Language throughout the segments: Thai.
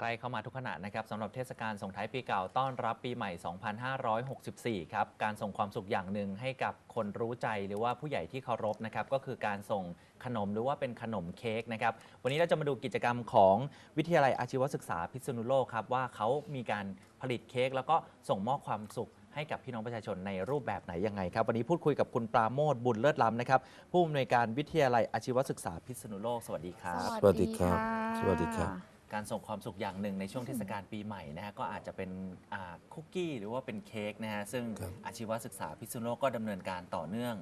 ใกล้เข้ามาทุกขณะนะครับสำหรับเทศกาลส่งท้ายปีเก่าต้อนรับปีใหม่ 2564 ครับ การส่งความสุขอย่างหนึ่งให้กับคนรู้ใจหรือว่าผู้ใหญ่ที่เคารพนะครับ ก็คือการส่งขนมหรือว่าเป็นขนมเค้กนะครับ วันนี้เราจะมาดูกิจกรรมของวิทยาลัยอาชีวศึกษาพิษณุโลกครับว่าเขามีการผลิตเค้กแล้วก็ส่งมอบความสุขให้กับพี่น้องประชาชนในรูปแบบไหนยังไงครับวันนี้พูดคุยกับคุณปราโมทบุญเลิศล้ำนะครับผู้อำนวยการวิทยาลัยอาชีวศึกษาพิษณุโลก สวัสดีครับ สวัสดีครับะสวัสดีครับ การส่งความสุขอย่างหนึ่งในช่วงเทศกาลปีใหม่นะฮะก็อาจจะเป็นอ่าคุกกี้หรือว่าเป็นเค้กนะฮะซึ่งครับ อาชีวศึกษาพิษณุโลกก็ดำเนินการต่อเนื่อง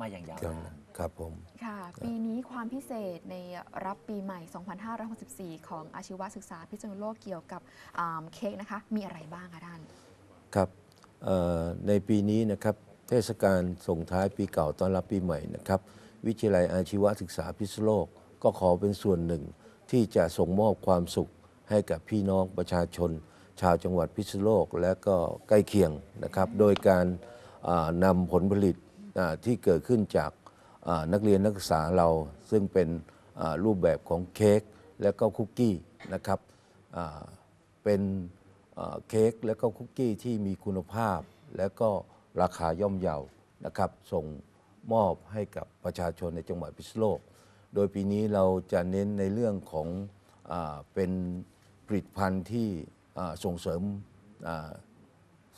มาอย่างยาวครับนานครับผม ค่ะ ปีนี้ความพิเศษในรับปีใหม่ 2564 ของอาชีวศึกษาพิษณุโลกเกี่ยวกับอ่าเค้กนะคะ มีอะไรบ้างคะท่าน ครับเอ่อในปีนี้นะครับเทศกาลส่งท้ายปีเก่าต้อนรับปีใหม่นะครับ วิทยาลัยอาชีวศึกษาพิษณุโลกก็ขอเป็นส่วนหนึ่ง ที่จะส่งมอบความสุขให้กับพี่น้องประชาชน ชาวจังหวัดพิษณุโลกและก็ใกล้เคียงนะครับ โดยการนำผลผลิตที่เกิดขึ้นจากนักเรียนนักศึกษาเราซึ่งเป็นรูปแบบของเค้กและก็คุกกี้นะครับเป็นเอ่อเค้กและก็คุกกี้ที่มีคุณภาพ และก็ราคาย่อมเยานะครับ ส่งมอบให้กับประชาชนในจังหวัดพิษณุโลก โดยปีนี้เราจะเน้นในเรื่องของอาเป็นผลิตภัณฑ์ที่อ่าส่งเสริมอ่า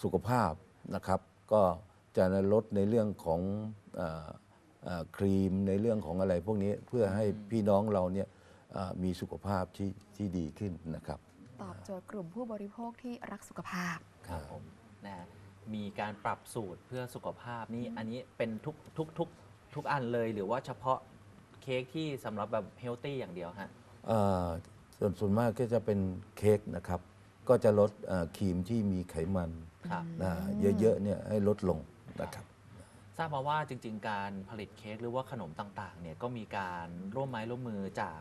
สุขภาพนะครับ ก็จะลดในเรื่องของอาอ่าครีมในเรื่องของอะไรพวกนี้เพื่อให้พี่น้องเราเนี่ยอ่ามีสุขภาพที่ที่ดีขึ้นนะครับ ตอบโจทย์กลุ่มผู้บริโภคที่รักสุขภาพครับผมนะฮะมีการปรับสูตรเพื่อสุขภาพนี่อันนี้เป็นทุกทุกทุกทุกอันเลยหรือว่าเฉพาะ เค้กที่สำหรับแบบเฮลตี้อย่างเดียวฮะอ่าส่วนส่วนมากก็จะเป็นเค้กนะครับ ก็จะลดอ่าครีมที่มีไขมันครับ นะเยอะๆเนี่ยให้ลดลงนะครับ ทราบมาว่าจริง ๆ การผลิตเค้กหรือว่าขนมต่างๆ เนี่ยก็มีการร่วมไม้ร่วมมือจาก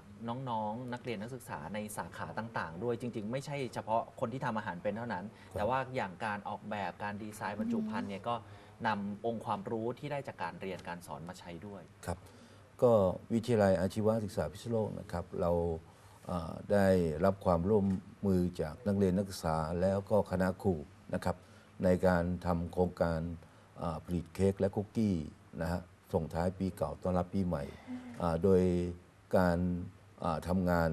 น้องๆ นักเรียนนักศึกษาในสาขาต่างๆ ด้วยจริง ๆ ไม่ใช่เฉพาะคนที่ทำอาหารเป็นเท่านั้น แต่ว่าอย่างการออกแบบการดีไซน์บรรจุภัณฑ์เนี่ยก็นำองค์ความรู้ที่ได้จากการเรียนการสอนมาใช้ด้วย ครับ ก็วิทยาลัยอาชีวศึกษาพิษณุโลกนะครับ เราอ่าได้รับความร่วมมือจากนักเรียนนักศึกษาแล้วก็คณะครูนะครับ ในการทำโครงการอ่าผลิตเค้กและคุกกี้นะฮะส่งท้ายปีเก่าต้อนรับปีใหม่อ่าโดยการอ่าทำงาน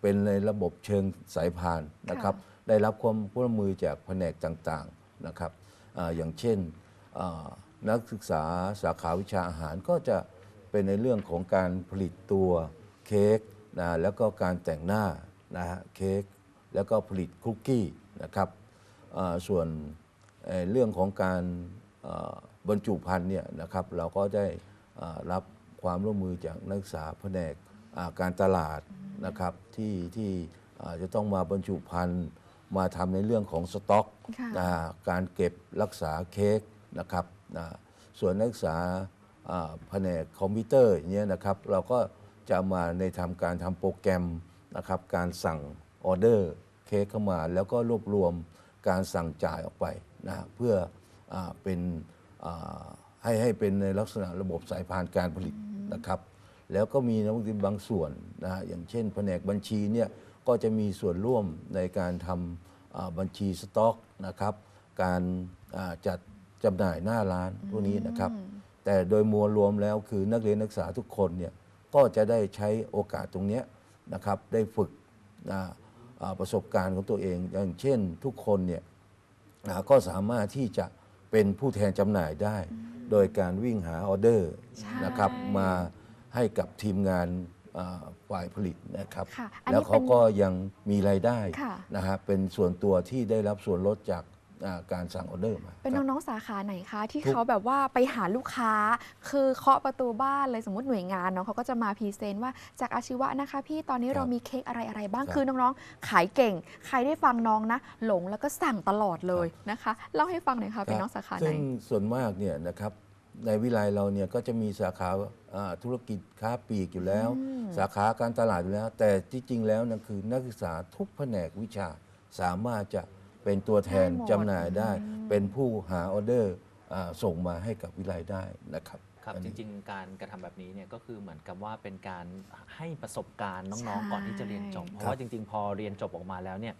เป็นในระบบเชิงสายพานนะครับ ได้รับความร่วมมือจากแผนกต่างๆนะครับอาอย่างเช่นอ่านักศึกษาสาขาวิชาอาหารก็จะ เป็นในเรื่องของการผลิตตัวเค้กนะแล้วก็การแต่งหน้านะฮะเค้กแล้วก็ผลิตคุกกี้นะครับอ่าส่วนเอ่อเรื่องของการอ่าบรรจุภัณฑ์เนี่ยนะครับเราก็ได้อ่ารับความร่วมมือจากนักศึกษาแผนกอ่าการตลาดนะครับที่ที่อ่าจะต้องมาบรรจุภัณฑ์มาทำในเรื่องของสต็อกค่ะนะการเก็บรักษาเค้กนะครับนะส่วนนักศึกษาอ่า แผนกคอมพิวเตอร์อย่างเงี้ยนะครับเราก็จะมาในทำการทำโปรแกรมนะครับการสั่งออเดอร์เค้กเข้ามาแล้วก็รวบรวมการสั่งจ่ายออกไปนะเพื่ออเป็นให้ให้เป็นในลักษณะระบบสายพานการผลิตนะครับ แล้วก็มีนักวิทยาบางส่วนนะฮะอย่างเช่น แผนกบัญชีเนี่ยก็จะมีส่วนร่วมในการทำอ่าบัญชีสต็อกนะครับ การจัดจำหน่ายหน้าร้านพวกนี้นะครับ แต่โดยมวลรวมแล้วคือนักเรียนนักศึกษาทุกคนเนี่ยก็จะได้ใช้โอกาสตรงเนี้ยนะครับได้ฝึกนะอ่าประสบการณ์ของตัวเอง อย่างเช่นทุกคนเนี่ยนะก็สามารถที่จะเป็นผู้แทนจำหน่ายได้ โดยการวิ่งหาออเดอร์ใช่นะครับมาให้กับทีมงานอ่าฝ่ายผลิตนะครับค่ะอันนี้แล้วเขาเป็นก็ยังมีรายได้ค่ะนะฮะเป็นส่วนตัวที่ได้รับส่วนลดจาก อ่าการสั่งออเดอร์มาเป็นครับ น้องๆสาขาไหนคะที่ทุก เขาแบบว่าไปหาลูกค้า คือเคาะประตูบ้านเลยสมมติหน่วยงานเนาะเขาก็จะมาพรีเซนต์ว่าจากอาชีวะนะคะ พี่ตอนนี้ครับเรามีเค้กอะไรอะไรบ้างครับคือน้องๆ ขายเก่ง ใครได้ฟังน้องนะ หลงแล้วก็สั่งตลอดเลยนะคะเล่าให้ฟังหน่อยค่ะเป็นน้องสาขาไหนซึ่งส่วนมากเนี่ยนะครับในวิไลเราเนี่ยก็จะมีสาขาอ่าธุรกิจค้าปลีกอยู่แล้ว อืม สาขาการตลาดอยู่แล้ว แต่ที่จริงแล้วนะคือนักศึกษาทุกแผนกวิชาสามารถจะ เป็นตัวแทนได้หมดจำหน่ายได้อืมเป็นผู้หาออเดอร์อ่าส่งมาให้กับวิไลได้นะครับครับอันจนี้ริงๆ การกระทำแบบนี้เนี่ยก็คือเหมือนกับว่าเป็นการให้ประสบการณ์น้องใช่ๆก่อนที่จะเรียนจบ เพราะว่าจริงๆ พอเรียนจบออกมาแล้วเนี่ย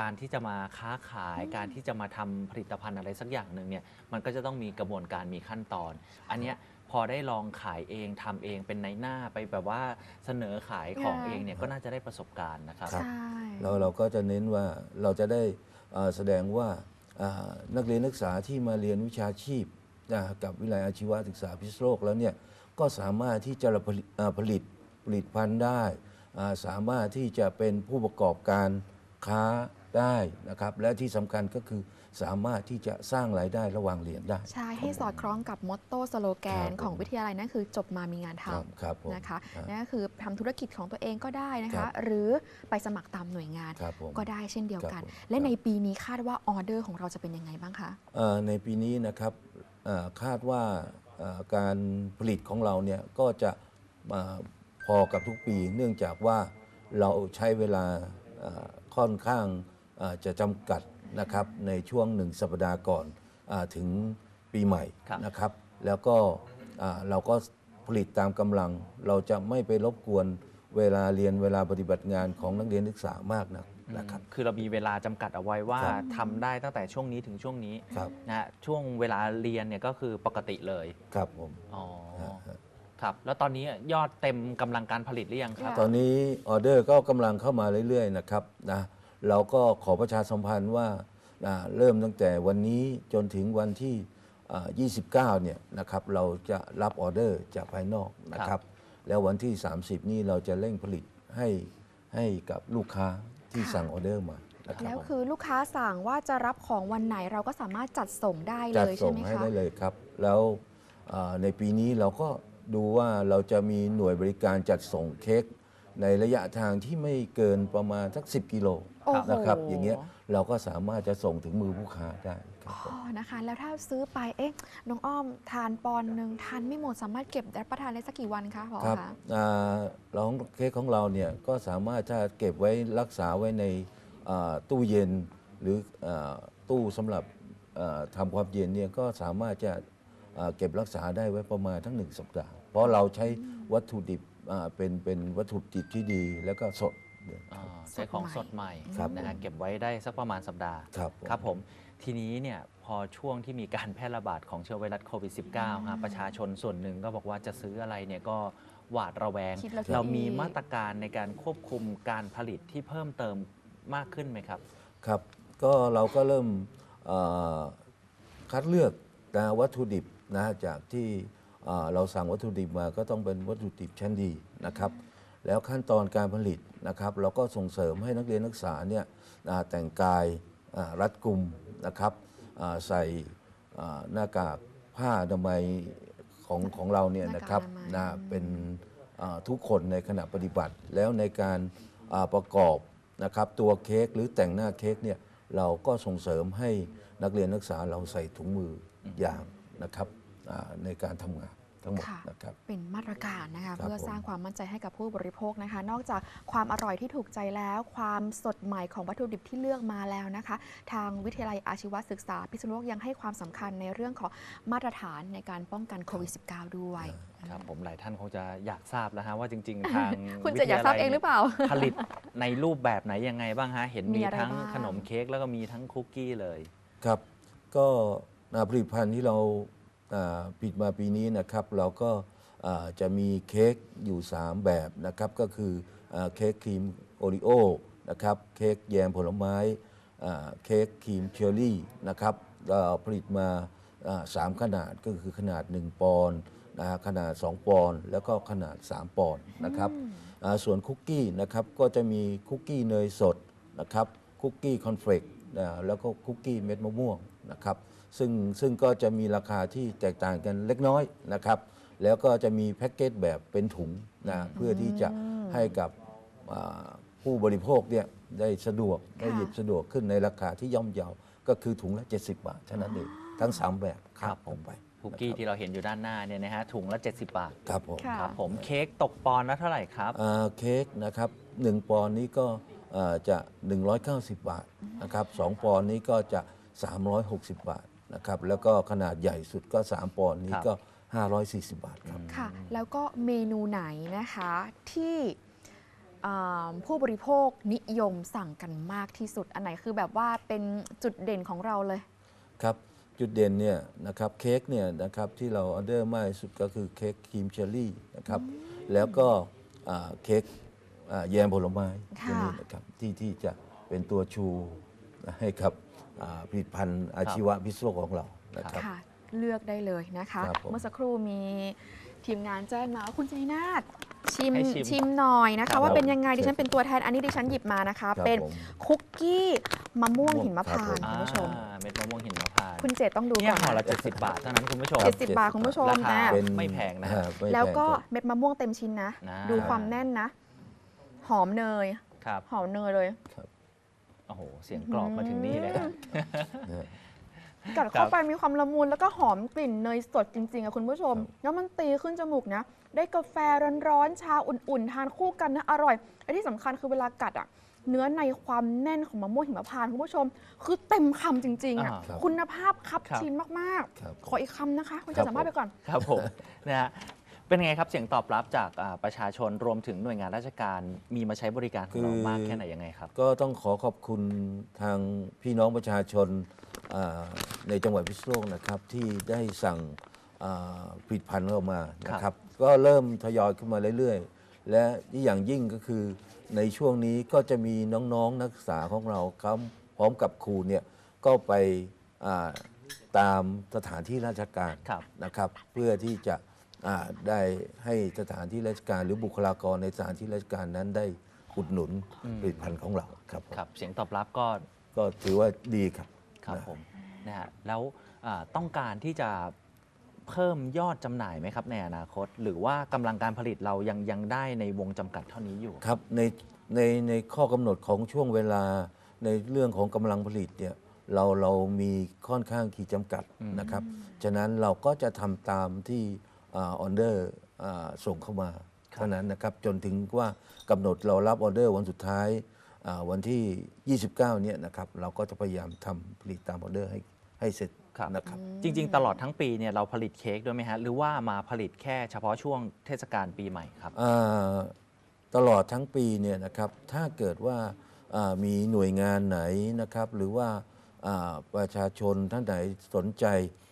การที่จะมาค้าขายการที่จะมาทำผลิตภัณฑ์อะไรสักอย่างหนึ่งเนี่ยมันก็จะต้องมีกระบวนการมีขั้นตอน อันเนี้ยพอได้ลองขายเองทำเองเป็นในหน้าไปแบบว่าเสนอขายของค่ะเองเนี่ยก็น่าจะได้ประสบการณ์นะครับครับใช่แล้วเราก็จะเน้นว่าเราจะได้เอ่อ แสดงว่านักเรียนนักศึกษาที่มาเรียนวิชาชีพกับวิทยาลัยอาชีวศึกษาพิศโลกแล้วเนี่ยก็สามารถที่จะผลิตผลิตภัณฑ์ได้ สามารถที่จะเป็นผู้ประกอบการค้าได้นะครับและที่สำคัญก็คือ สามารถที่จะสร้างรายได้ระหว่างเรียนได้ใช่ให้สอดคล้องกับมอตโต้สโลแกนครับของวิทยาลัยนั่นคือจบมามีงานทครับครับผมำนะคะครับนั่นก็คือทำธุรกิจของตัวเองก็ได้นะครัคะบหรือไปสมัครตามหน่วยงานครับผมก็ได้เช่นเดียวกันครับผมและครับในปีนี้คาดว่าออเดอร์ของเราจะเป็นยังไงบ้างคะเอ่อในปีนี้นะครับเอ่อคาดว่าเอ่อการผลิตของเราเนี่ยก็จะมาพอกับทุกปี เนื่องจากว่าเราใช้เวลาเอ่อค่อนข้างเอ่อจะจำกัด นะครับในช่วงหนึ่งสัปดาห์ก่อนอาถึงปีใหม่ครับนะครับ แล้วก็อ่าเราก็ผลิตตามกำลัง เราจะไม่ไปรบกวนเวลาเรียนเวลาปฏิบัติงานของนักเรียนนักศึกษามากนักนะครับคือเรามีเวลาจำกัดเอาไว้ว่าครับทำได้ตั้งแต่ช่วงนี้ถึงช่วงนี้ครับนะฮะช่วงเวลาเรียนเนี่ยก็คือปกติเลยครับผมอ๋อฮะฮะครับ แล้วตอนนี้ยอดเต็มกำลังการผลิตหรือยังครับค่ะตอนนี้ออเดอร์ก็กำลังเข้ามาเรื่อยๆนะครับนะ เราก็ขอประชาสัมพันธ์ว่านะเริ่มตั้งแต่วันนี้จนถึงวันที่อ่า29 เนี่ยนะครับเราจะรับออเดอร์จากภายนอกนะคครัรับบแล้ววันที่ 30 นี่เราจะเร่งผลิตให้ให้กับลูกค้าที่ค่ะสั่งออเดอร์มานะครัแล้บวคือลูกค้าสั่งว่าจะรับของวันไหนเราก็สามารถจัดส่งได้เลจัดยใช่ส่งไหมให้คะได้เลยครับ แล้วอ่าในปีนี้เราก็ดูว่าเราจะมีหน่วยบริการจัดส่งเค้ก ในระยะทางที่ไม่เกินประมาณสัก 10 กิโลโอ้โห นะครับ อย่างเงี้ยเราก็สามารถจะส่งถึงมือผู้ค้าได้ครับผอ๋มอนะคะ แล้วถ้าซื้อไป เอ๊ะ น้องอ้อมทานปอนด์หนึ่งทานไม่หมดสามารถเก็บรับประทานได้สักกี่วันคะพอครับคะ อ่าเราเค้กของเราเนี่ยก็สามารถถ้าเก็บไว้รักษาไว้ในอ่าตู้เย็นหรืออาตู้สำหรับอ่าทำความเย็นเนี่ยก็สามารถจะอ่าเก็บรักษาได้ไว้ประมาณทั้งหนึ่งสัปดาห์เพราะเราใช้วัตถุดิบ อ่าเป็นเป็นวัตถุดิบที่ดีแล้วก็สดเนี่ยอ่าใช้ของสดใหม่ครับนะฮะเก็บไว้ได้สักประมาณสัปดาห์ครับผม ครับผมทีนี้เนี่ยพอช่วงที่มีการแพร่ระบาดของเชื้อไวรัสโควิด -19 ฮะประชาชนส่วนหนึ่งก็บอกว่าจะซื้ออะไรเนี่ยก็หวาดระแวง คิดแล้วคิดเรามีอีกมาตรการในการควบคุมการผลิตที่เพิ่มเติมมากขึ้นไหมครับ ครับ ก็เราก็เริ่มเอ่อคัดเลือกนะวัตถุดิบนะจากที่ เอ่อเราสั่งวัตถุดิบมาก็ต้องเป็นวัตถุดิบชั้นดีนะครับ แล้วขั้นตอนการผลิตนะครับ เราก็ส่งเสริมให้นักเรียนนักศึกษาเนี่ยอ่าแต่งกายอ่ารัดกุมนะครับอ่าใส่อ่าหน้ากากผ้าอนามัยของของเราเนี่ยนะครับหน้ากากอนามัยนะเป็นอ่าทุกคนในขณะปฏิบัติ แล้วในการอ่าประกอบนะครับตัวเค้กหรือแต่งหน้าเค้กเนี่ยเราก็ส่งเสริมให้นักเรียนนักศึกษาเราใส่ถุงมืออย่างนะครับอ่า ในการทำงานทั้งหมดค่ะนะครับเป็นมาตรการนะคะครับเพื่อผมสร้างความมั่นใจให้กับผู้บริโภคนะคะ นอกจากความอร่อยที่ถูกใจแล้ว ความสดใหม่ของวัตถุดิบที่เลือกมาแล้วนะคะ ทางวิทยาลัยอาชีวศึกษา พิษณุโลกยังให้ความสำคัญในเรื่องของมาตรฐานในการป้องกันโควิด -19 ด้วยครับผมหลายท่านคงจะอยากทราบแล้วฮะว่าจริง ๆ ทางคุณจะอยากทราบเองหรือเปล่า ผลิตในรูปแบบไหนยังไงบ้างฮะเห็นมีมีอะไรทั้งบ้างขนมเค้กแล้วก็มีทั้งคุกกี้เลยครับ ก็อ่าผลิตภัณฑ์ที่เรา อ่าผลิตมาปีนี้นะครับเราก็อ่าจะมีเค้กอยู่ 3 แบบนะครับก็คืออาเค้กครีมโอริโอนะครับเค้กแยมผลไม้อ่าเค้กครีมเชอร์รี่นะครับเราผลิตมาอ่าสามขนาดก็คือขนาด 1 ปอนด์นะฮะขนาด 2 ปอนด์แล้วก็ขนาด 3 ปอนด์นะครับอ่าส่วนคุกกี้นะครับก็จะมีคุกกี้เนยสดนะครับคุกกี้คอนเฟลกนะแล้วก็คุกกี้เม็ดมะม่วงนะครับ ซึ่งซึ่งก็จะมีราคาที่แตกต่างกันเล็กน้อยนะครับ แล้วก็จะมีแพ็กเกจแบบเป็นถุงนะเพื่อที่จะให้กับอ่าผู้บริโภคเนี่ยได้สะดวกได้หยิบสะดวกขึ้นในราคาที่ย่อมเยาก็คือถุงละ 70 บาทเท่านั้นเองทั้ง 3 แบบครับผมไปคุกกี้ที่เราเห็นอยู่ด้านหน้าเนี่ยนะฮะถุงละ 70 บาทครับผมค่ะ ครับผมเค้กตกปอนด์ละเท่าไหร่ครับ อ่าเค้กนะครับ 1 ปอนด์นี้ก็อ่าจะ 190 บาทนะครับ2ปอนด์นี้ก็จะ 360 บาท นะครับแล้วก็ขนาดใหญ่สุดก็ 3 ปอนด์นี้ครับก็ 540 บาทครับ ค่ะ แล้วก็เมนูไหนนะคะที่อ่าผู้บริโภคนิยมสั่งกันมากที่สุด อันไหนคือแบบว่าเป็นจุดเด่นของเราเลย ครับ จุดเด่นเนี่ยนะครับเค้กเนี่ยนะครับที่เราออเดอร์มากที่สุดก็คือเค้กครีมเชอร์รี่นะครับแล้วก็อ่าเค้กอ่าแยมผลไม้ค่ะตัวนี้นะครับที่ที่จะเป็นตัวชูให้กับ อ่าผลิตภัณฑ์อาชีวะพิษโลกของเรานะครับ ค่ะ เลือกได้เลยนะคะ ครับผม เมื่อสักครู่มีทีมงานแจ้งมาว่าคุณชัยนาทชิมให้ชิมชิมหน่อยนะครัคะ บ ว่าเป็นยังไงผมดิฉันเป็นตัวแทนอันนี้ดิฉันหยิบมานะคะ ครับเป็นผม คุกกี้มะม่วงมะม่วงหินมะพร้านต์ครับคุณผู้ชมอ่าเม็ดมะม่วงหินมะพร้านต์คุณเจตต้องดูเนี่ยก่อนห่อนะละ70 บาทเท่านั้นคุณผู้ชม เจ็ดสิบบาทคุณผู้ชมราคา นะ เป็นไม่แพงนะอ่าไม่แล้วก็พงครับ เม็ดมะม่วงเต็มชิ้นนะ นะ ดูความแน่นนะ หอมเนย ครับ หอมเนยเลย โอ้โห เสียงกรอบมาถึงนี่เลยครับกัดครัเข้าบไปมีความละมุนแล้วก็หอมกลิ่นเนยสดจริงๆอะคุณผู้ชมครับแล้วมันตีขึ้นจมูกนะ ได้กาแฟร้อนๆ ชาอุ่นๆ ทานคู่กันนะ อร่อยและที่สำคัญคือเวลากัดอะเนื้อในความแน่นของมะม่วงหิมพานต์คุณผู้ชม คือเต็มคำจริงๆอะอ่าครับคุณภาพครับครับ ชิ้นมากครับ ๆ ขออีกคำนะคะ คุณครัจะบสามารถผมไปก่อน ครับผมนะฮะ เป็นไงครับเสียงตอบรับจากอ่าประชาชนรวมถึงหน่วยงานราชการมีมาใช้บริการของเราคือ มากแค่ไหนยังไงครับ ก็ต้องขอขอบคุณทางพี่น้องประชาชนอ่าในจังหวัดพิษณุโลกนะครับ ที่ได้สั่งอ่าผลิตภัณฑ์เข้ามานะครับก็เริ่มทยอยขึ้นมาเรื่อยๆ และที่อย่างยิ่งก็คือในช่วงนี้ก็จะมีน้องๆนักศึกษาของเราครับพร้อมกับครูเนี่ยก็ไปอ่าตามสถานที่ราชการครับ นะครับ เพื่อที่จะอ่า ได้ให้สถานที่ราชการหรือบุคลากรในสถานที่ราชการนั้นได้อุดหนุนผลิตภัณฑ์ของเราครับผมครับเสียงตอบรับก็ก็ถือว่าดีครับครับนะผมนะฮะแล้วอ่าต้องการที่จะเพิ่มยอดจำหน่ายไหมครับในอนาคต หรือว่ากำลังการผลิตเรายังยังได้ในวงจำกัดเท่านี้อยู่ ครับในในในข้อกำหนดของช่วงเวลาในเรื่องของกำลังผลิตเนี่ยเราเรามีค่อนข้างขีดจำกัดนะครับ ฉะนั้นเราก็จะทำตามที่ ออเดอร์ส่งเข้ามาครับเท่านั้นนะครับจนถึงว่ากำหนดเรารับออเดอร์วันสุดท้ายอ่าวันที่ 29 เนี่ยนะครับเราก็จะพยายามทำผลิตตามออเดอร์ให้ให้เสร็จครับนะครับจริง ๆ ตลอดทั้งปีเนี่ยเราผลิตเค้กด้วยไหมฮะหรือว่ามาผลิตแค่เฉพาะช่วงเทศกาลปีใหม่ครับอ่าตลอดทั้งปีเนี่ยนะครับถ้าเกิดว่าอ่ามีหน่วยงานไหนนะครับ หรือว่าอ่าประชาชนท่านไหนสนใจอ่า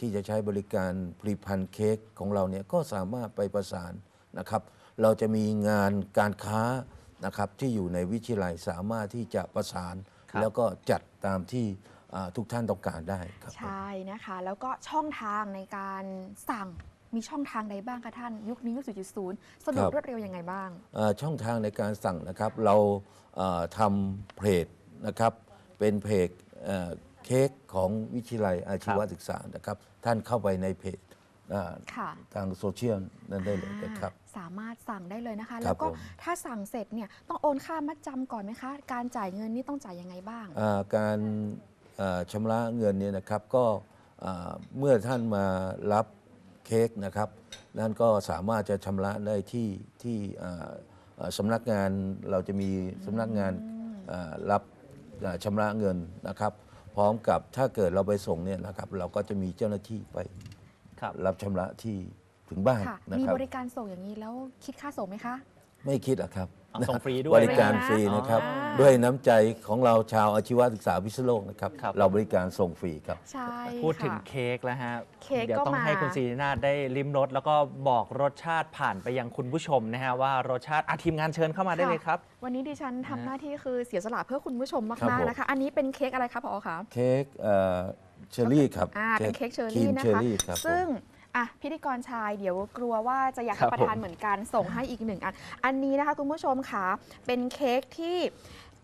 ที่จะใช้บริการผลิตภัณฑ์เค้กของเราเนี่ยก็สามารถไปประสานนะครับ เราจะมีงานการค้านะครับที่อยู่ในวิทยาลัยสามารถที่จะประสาน ครับแล้วก็จัดตามที่อ่าทุกท่านต้องการได้ครับใช่นะคะ แล้วก็ช่องทางในการสั่งมีช่องทางใดบ้างคะท่านยุคนี้ยุค4.0สะดวกครับ รวดเร็วยังไงบ้าง เอ่อช่องทางในการสั่งนะครับเราเอ่อทำเพจนะครับเป็นเพจเอ่อ เค้กของวิทยาลัยอาชีวศึกษานะครับ ท่านเข้าไปในเพจเอ่อค่ะ ทางโซเชียลนั้นได้เลยนะครับอ่าสามารถสั่งได้เลยนะคะครัแล้บวก็ผม ถ้าสั่งเสร็จเนี่ยต้องโอนค่ามัดจำก่อนไหมคะ การจ่ายเงินนี่ต้องจ่ายยังไงบ้าง อ่าการเอ่อชำระเงินเนี่ยนะครับก็อ่าเมื่อท่านมารับเค้กนะครับนั่นก็สามารถจะชำระได้ที่ที่อ่าอ่าสำนักงานเราจะมีสำนักงานอ่ารับอ่าชำระเงินนะครับ พร้อมกับถ้าเกิดเราไปส่งเนี่ยนะครับ เราก็จะมีเจ้าหน้าที่ไปครับ รับชำระที่ถึงบ้านค่ะ นะมีครับ บริการส่งอย่างนี้แล้วคิดค่าส่งไหมคะ ไม่คิดอะครับ เอาส่งฟรีด้วยบริการฟรีนะครับ อ๋อด้วยน้ำใจของเราชาวอาชีวศึกษาพิษณุโลกนะครับ ครับ เราบริการส่งฟรีครับ ใช่พูดถึงค่ะ เค้กแล้วฮะเค้กเดี๋ยวก็ต้องมา ให้คุณซีนาฏได้ลิ้มรสแล้วก็บอกรสชาติผ่านไปยังคุณผู้ชมนะฮะว่ารสชาติอะทีมงานเชิญเข้ามาได้เลยครับ วันนี้ดิฉันทำนะหน้าที่คือเสียสละเพื่อคุณผู้ชมครับมากผม ๆนะคะ อันนี้เป็นเค้กอะไรคะพอคะ เค้กเอ่อเชอร์รี่ครับอ่าเป็นเค้กเชอร์ครีรี่มนะเชอคะร์รี่ครับผม ซึ่ง อะพิธีกรชายเดี๋ยวกลัวว่าจะอยากครัรับบประทานผม เหมือนกันส่งให้อีกหนึ่งอัน อันนี้นะคะคุณผู้ชมค่ะเป็นเค้กที่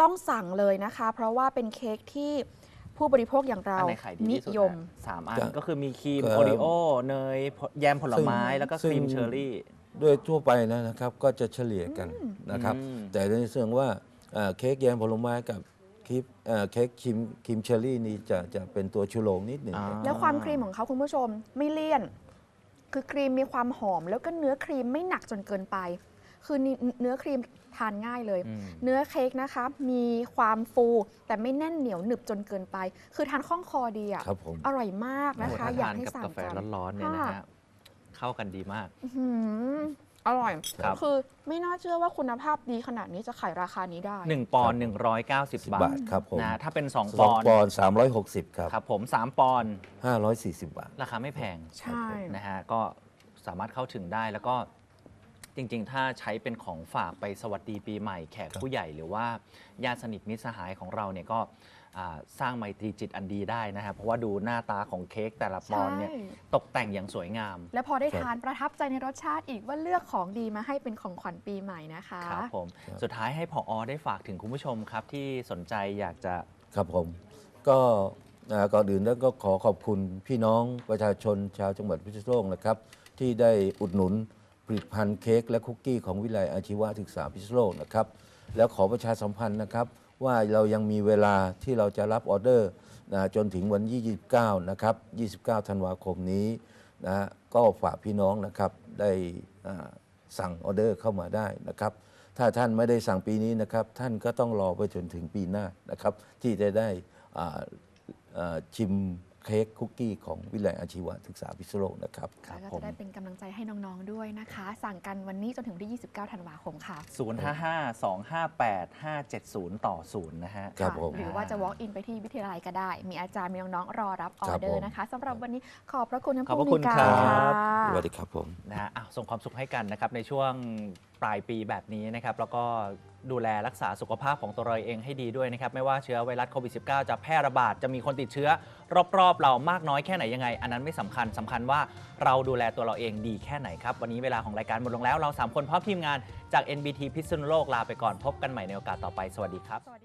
ต้องสั่งเลยนะคะ เพราะว่าเป็นเค้กที่ผู้บริโภคอย่างเราอันไหนขายดีนิที่สุดยม ฮะสามอันก็ก็คือมีครีมก็ โอริโอเนยแยมผลไม้ซึ่งแล้วก็คซึ่งรีมเชอร์รี่ โดยทั่วไปนะนะครับก็จะเฉลี่ยกันนะครับ อืม แต่ในส่วนว่าเอ่อเค้กแยมผลไม้กับครีมเอ่อเค้กครีมครีมเชอร์รี่นี่จะจะเป็นตัวชูโรงนิดหนึ่ง อ่า แล้วความครีมของเขาคุณผู้ชมไม่เลี่ยน คือครีมมีความหอม แล้วก็เนื้อครีมไม่หนักจนเกินไป คือนี่เนื้อครีมทานง่ายเลย อืม เนื้อเค้กนะคะ มีความฟูแต่ไม่แน่นเหนียวหนึบจนเกินไป คือทานคล่องคอดีอะครับผม อร่อยมากนะโอ้คะ ถ้าอยาทากนให้กับสั่งกาแฟกันร้อนๆเนี่ยนะค่ะฮะเข้ากันดีมาก อื้อหือ อร่อย ครับ คือไม่น่าเชื่อว่าคุณภาพดีขนาดนี้จะขายราคานี้ได้1ปอนด์190 10 บาบาททครับผมนะถ้าเป็น2สปองอนด์ปอนด์360 ครับ ครับผม3ปอนด์540 บาท ราคาไม่แพงใช่ นะฮะก็สามารถเข้าถึงได้แล้วก็ จริงๆ ถ้าใช้เป็นของฝากไปสวัสดีปีใหม่แขกครับผู้ใหญ่หรือว่าญาติสนิทมิตรสหายของเราเนี่ยก็อ่าสร้างไมตรีจิตอันดีได้นะครับ เพราะว่าดูหน้าตาของเค้กแต่ละปอนด์เนี่ยใช่ ตกแต่งอย่างสวยงาม แล้วพอได้ครับ ทานประทับใจในรสชาติอีกว่าเลือกของดีมาให้เป็นของขวัญปีใหม่นะคะ ครับผมครับสุดท้ายให้ผอได้ฝากถึงคุณผู้ชมครับ ที่สนใจอยากจะ ครับผมก็อ่าก่อนอื่นแล้วก็ขอขอบคุณพี่น้องประชาชนชาวจังหวัดพิษณุโลกนะครับ ที่ได้อุดหนุน ผลิตภัณฑ์เค้กและคุกกี้ของวิไลอาชีวศึกษาพิษณุโลกนะครับ แล้วขอประชาสัมพันธ์นะครับ ว่าเรายังมีเวลาที่เราจะรับออเดอร์นะจนถึงวันที่29 นะครับ 29 ธันวาคมนี้นะฮะก็ฝากพี่น้องนะครับได้สั่งออเดอร์เข้ามาได้นะครับ ถ้าท่านไม่ได้สั่งปีนี้นะครับ ท่านก็ต้องรอไปจนถึงปีหน้านะครับ ที่จะได้ชิม เค้กคุกกี้ของวิทยาลัยอาชีวศึกษาพิษณุโลกนะครับครับแล้วผก็มจะได้เป็นกำลังใจให้น้องๆด้วยนะคะ สั่งกันวันนี้จนถึงที่ 29 ธันวาคมค่ะ055-258-570 ต่อ 0 นะฮะ ครับะผม หรือว่าจะ walk in ไปที่วิทยาลัยก็ได้ มีอาจารย์มีน้องๆรอรับออครับเดอผร์มนะคะสำหรับวันนี้ขอบพระคุณท่านขอบพผู้ระคุมีณการครั ค่ะบสวัสดีครับผม นะฮะอะส่งความสุขให้กันนะครับ ในช่วงปลายปีแบบนี้นะครับ แล้วก็ ดูแลรักษาสุขภาพของตัวเราเองให้ดีด้วยนะครับ ไม่ว่าเชื้อไวรัสโควิด -19 จะแพร่ระบาด จะมีคนติดเชื้อ รอบๆ เรามากน้อยแค่ไหนยังไง อันนั้นไม่สำคัญสำคัญว่าเราดูแลตัวเราเองดีแค่ไหนครับ วันนี้เวลาของรายการหมดลงแล้วเรา 3 คนพร้อมทีมงานจาก NBT พิษณุโลกลาไปก่อนพบกันใหม่ในโอกาสต่อไปสวัสดีครับ